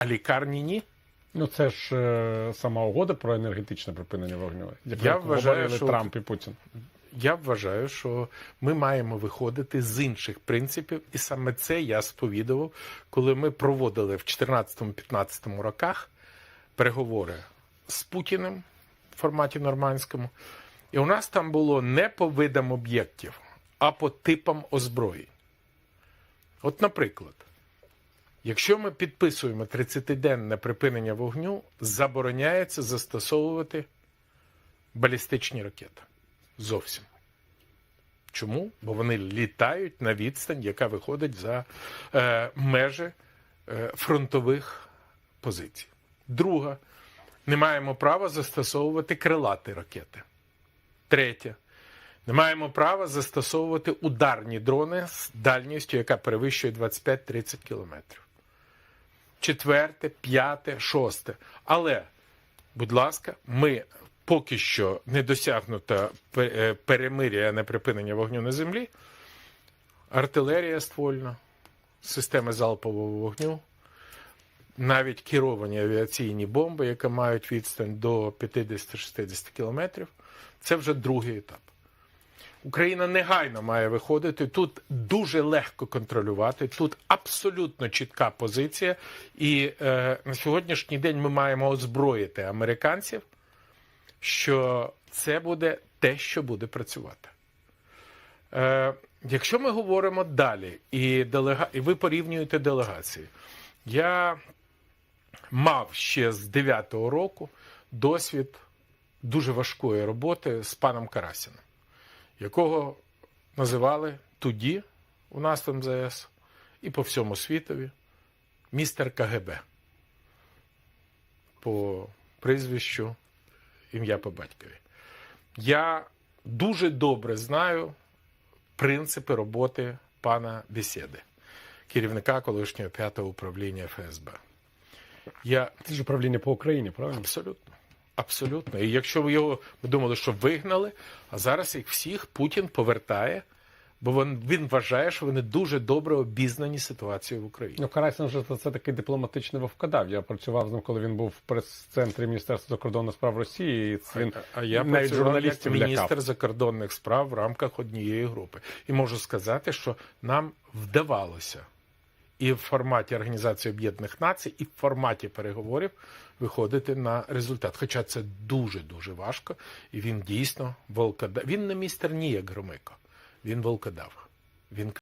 а лікарні ні. Ну це ж е, сама угода про енергетичне припинення вогню. Я вважаю, що- Трамп і Путін. Я вважаю, що ми маємо виходити з інших принципів, і саме це я сповідував, коли ми проводили в 14-15 роках переговори з Путіним в форматі нормандському. І у нас там було не по видам об'єктів, а по типам озброєнь. От, наприклад, якщо ми підписуємо 30-денне припинення вогню, забороняється застосовувати балістичні ракети. Зовсім. Чому? Бо вони літають на відстань, яка виходить за е, межі е, фронтових позицій. Друга, не маємо права застосовувати крилаті ракети. Третє, не маємо права застосовувати ударні дрони з дальністю, яка перевищує 25-30 кілометрів. Четверте, п'яте, шосте. Але, будь ласка, ми поки що не досягнуто е, перемир'я на припинення вогню на землі. Артилерія ствольна, системи залпового вогню, навіть керовані авіаційні бомби, які мають відстань до 50-60 кілометрів. Це вже другий етап. Україна негайно має виходити. Тут дуже легко контролювати. Тут абсолютно чітка позиція. І е, на сьогоднішній день ми маємо озброїти американців, що це буде те, що буде працювати. Е, якщо ми говоримо далі, і, делега... і ви порівнюєте делегації, я мав ще з 9-го року досвід дуже важкої роботи з паном Карасіном якого називали тоді у нас в МЗС і по всьому світові містер КГБ по прізвищу ім'я по батькові. Я дуже добре знаю принципи роботи пана Бесіди, керівника колишнього п'ятого управління ФСБ. Я Це ж управління по Україні, правильно? Абсолютно. Абсолютно. І якщо ви його ми думали, що вигнали, а зараз їх всіх Путін повертає, бо він, він вважає, що вони дуже добре обізнані ситуацією в Україні. Ну, Карасін вже за це такий дипломатичний вовкодав. Я працював з ним, коли він був в прес-центрі Міністерства закордонних справ Росії. І це він а я навіть працював журналістів як лякав. міністр закордонних справ в рамках однієї групи. І можу сказати, що нам вдавалося і в форматі Організації Об'єднаних Націй, і в форматі переговорів виходити на результат. Хоча це дуже дуже важко, і він дійсно волкодав. Він не містер ніяк Громико, він волкодав. Він